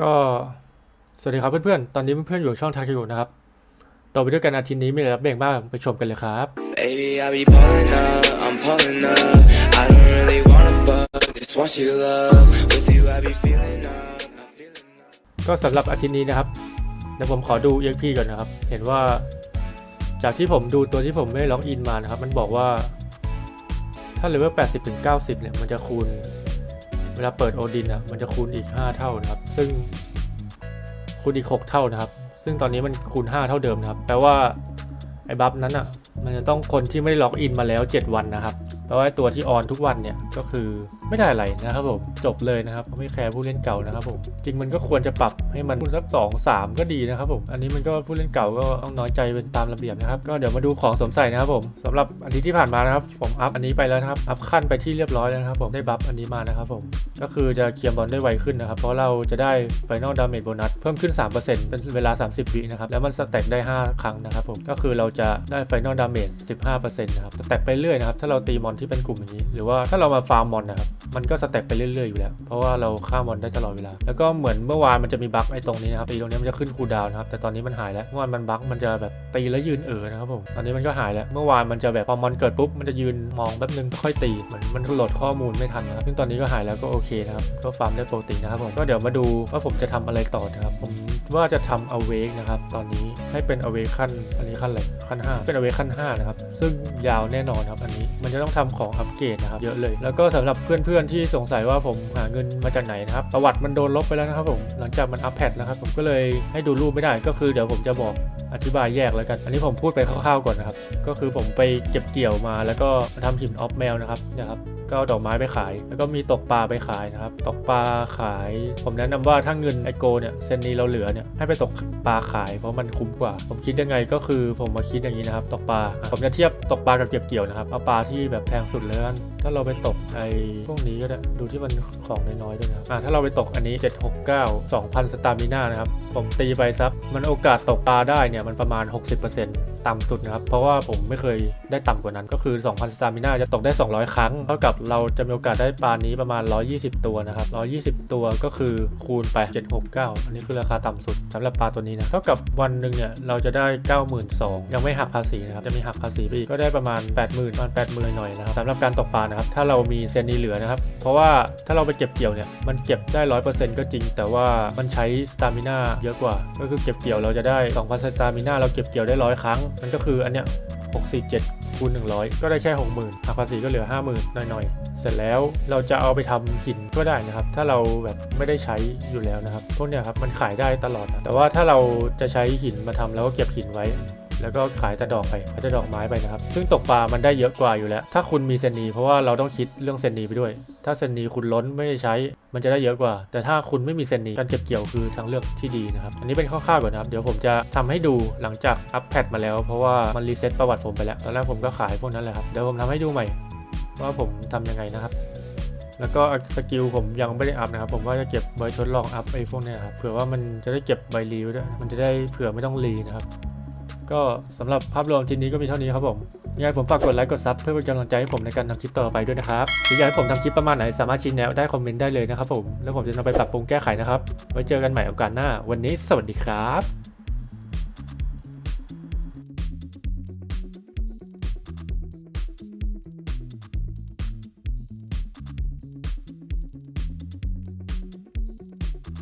ก็สวัสดีครับเพื่อนๆ ตอนนี้เพื่อนๆอยู่ช่องทาคิวนะครับ ต่อไปด้วยกันอาทิตย์นี้มีอะไรรับเบ่งบ้างไปชมกันเลยครับ Baby, I be pulling up, I'm pulling up. I don't really wanna fuck, just want you love. With you, I be feeling up, I'm feeling up. ก็สำหรับอาทิตย์นี้นะครับเดี๋ยวผมขอดู EXP ก่อนนะครับ เห็นว่าจากที่ผมดูตัวที่ผมไม่ได้ล็อกอินมานะครับ มันบอกว่า ถ้าเลเวล80ถึง90 เนี่ย มันจะคูณเว ลาเปิดโอดินอะมันจะคูณอีก 5 เท่านะครับ ซึ่งคูณอีก 6 เท่านะครับ ซึ่งตอนนี้มันคูณ 5 เท่าเดิมนะครับ แปลว่าไอ้บัฟนั้นอะ มันจะต้องคนที่ไม่ได้ล็อกอินมาแล้ว 7 วันนะครับ แปลว่าไอ้ตัวที่ออนทุกวันเนี่ยก็คือไม่ได้อะไรนะครับผมจบเลยนะครับไม่แคร์ผู้เล่นเก่านะครับผมจริงมันก็ควรจะปรับให้มันสักสองสามก็ดีนะครับผมอันนี้มันก็ผู้เล่นเก่าก็ต้องน้อยใจเป็นตามระเบียบนะครับก็เดี๋ยวมาดูของสมใส่นะครับผมสำหรับอาทิตย์ที่ผ่านมานะครับผมอัพอันนี้ไปแล้วนะครับอัพขั้นไปที่เรียบร้อยแล้วนะครับผมได้บัฟอันนี้มานะครับผมก็คือจะเคลียร์บอลได้ไวขึ้นนะครับเพราะเราจะได้ Final Damage Bonus เพิ่มขึ้น 3%เป็นเวลา 30 วินะครับแล้วมันสแต็กได้ 5 ครั้งนะครับผมก็คือเราจะได้ Final Damage 15%นะครับสแต็กไปเรื่อยนะครับถ้าเราตีมอนที่เป็นกลุ่มอย่างนี้ หรือว่าถ้าเรามาฟาร์มมอนนะครับมันก็สเต็ปไปเรื่อยๆอยู่แล้วเพราะว่าเราฆ่ามอนได้ตลอดเวลา แล้วก็เหมือนเมื่อวานมันจะมีบั๊กไอ้ตรงนี้นะครับตีตรงนี้มันจะขึ้นคูดาวนะครับแต่ตอนนี้มันหายแล้วเมื่อวานมันบั๊กมันจะแบบตีแล้วยืนเอ๋อนะครับผมตอนนี้มันก็หายแล้วเมื่อวานมันจะแบบพอมอนเกิดปุ๊บมันจะยืนมองแป๊บนึงค่อยตีเหมือนมันโหลดข้อมูลไม่ทันนะครับซึ่งตอนนี้ก็หายแล้วก็โอเคนะครับก็ฟาร์มได้ปกตินะครับผมก็เดี๋ยวมาดูว่าผมจะทำอะไรต่อนะครับผมว่าจะทำ awake นะครับตอนนี้ให้เป็น awake ขั้นอันนี้ขั้นอะไรขั้น 5 เป็น awake ขั้น5นะครับซึ่งยาวแน่นอนครับอันนี้มันจะต้องททำของอัปเกรดนะครับเยอะเลย แล้วก็สำหรับเพื่อนๆที่สงสัยว่าผมหาเงินมาจากไหนนะครับประวัติมันโดนลบไปแล้วนะครับผมหลังจากมันอัปแพดนะครับผมก็เลยให้ดูรูปไม่ได้ก็คือเดี๋ยวผมจะบอก อธิบายแยกแล้วกัน อันนี้ผมพูดไปคร่าวๆก่อนนะครับ ก็คือผมไปเก็บเกี่ยวมา แล้วก็มาทำหินออฟแมวนะครับนี่ยครับก็เอาดอกไม้ไปขาย แล้วก็มีตกปลาไปขายนะครับ ตกปลาขาย ผมแนะนำว่าถ้าเงินไอโกเนี่ยเซนนี้เราเหลือเนี่ยให้ไปตกปลาขาย เพราะมันคุ้มกว่า ผมคิดยังไงก็คือผมมาคิดอย่างนี้นะครับ ตกปลา ผมจะเทียบตกปลากับเก็บเกี่ยวนะครับ เอาปลาที่แบบแพงสุดเลยกันถ้าเราไปตกไอพวกนี้ก็ได้ดูที่มันของน้อยๆด้วยนะอะถ้าเราไปตกอันนี้ 769 2,000 สตามิน่านะครับ ผมตีไปซักมันโอกาสตกปลาได้เนี่ยี่ยมันประมาณ 60% ต่ำสุดนะครับ เพราะว่าผมไม่เคยได้ต่ำกว่านั้นก็คือ 2,000 สตามิน่าจะตกได้ 200 ครั้ง เท่ากับเราจะมีโอกาสได้ปลานี้ประมาณ 120 ตัวนะครับ 120 ตัวก็คือคูณไป 769 อันนี้คือราคาต่ำสุดสำหรับปลาตัวนี้นะ เท่ากับวันหนึ่งเนี่ยเราจะได้ 92,000ยังไม่หักภาษีนะครับ จะมีหักภาษีไปอีกก็ได้ประมา80,000ประมาณ80,000หน่อยๆนะครับสำหรับการตกปลานะครับ ถ้าเรามีเซนนี้เหลือนะครับ เพราะว่าถ้าเราไปเก็บเกี่ยวเนี่ย มันเก็บได้ 100%ก็จริง แต่ว่ามันใช้สตามิน่าเยอะกว่า ก็คือเก็บเกี่ยวเราจะได้ 2,000 สตามิน่าเราเก็บเกี่ยวได้ 100 ครั้งมันก็คืออันเนี้ย647คูณ100 ก็ได้แค่ 60,000หักภาษีก็เหลือ 50,000หน่อยๆ เสร็จแล้วเราจะเอาไปทำหินก็ได้นะครับ ถ้าเราแบบไม่ได้ใช้อยู่แล้วนะครับ พวกเนี้ยครับมันขายได้ตลอดนะแต่ว่าถ้าเราจะใช้หินมาทำแล้วก็เก็บหินไว้ แล้วก็ขายแต่ดอกไปขายแต่ดอกไม้ไปนะครับ ซึ่งตกปลามันได้เยอะกว่าอยู่แล้ว ถ้าคุณมีเซนนีเพราะว่าเราต้องคิดเรื่องเซนนีไปด้วย ถ้าเซนนีคุณล้นไม่ได้ใช้ มันจะได้เยอะกว่า แต่ถ้าคุณไม่มีเซนนีการเก็บเกี่ยวคือทางเลือกที่ดีนะครับ อันนี้เป็นคร่าวๆก่อนนะครับ เดี๋ยวผมจะทำให้ดูหลังจากอัปแพดมาแล้ว เพราะว่ามันรีเซ็ตประวัติผมไปแล้ว ตอนแรกผมก็ขายพวกนั้นแหละครับ เดี๋ยวผมทำให้ดูใหม่ ว่าผมทำยังไงนะครับแล้วก็สกิลผมยังไม่ได้อัพนะครับ ผมว่าจะเก็บใบทดลองอัพไอ้พวกเนี้ยครับเผื่อว่ามันจะได้เก็บใบรีไว้ด้วยมันจะได้เผื่อไม่ต้องรีนะครับ ก็สำหรับภาพรวมทีนี้ก็มีเท่านี้ครับผมยังไงผมฝากกดไลค์กดซับเพื่อเป็นกำลังใจให้ผมในการทำคลิปต่อไปด้วยนะครับหรืออยากให้ผมทำคลิปประมาณไหนสามารถชี้แนะได้คอมเมนต์ได้เลยนะครับผมแล้วผมจะนำไปปรับปรุงแก้ไขนะครับไว้เจอกันใหม่โอกาสหน้า วันนี้สวัสดีครับ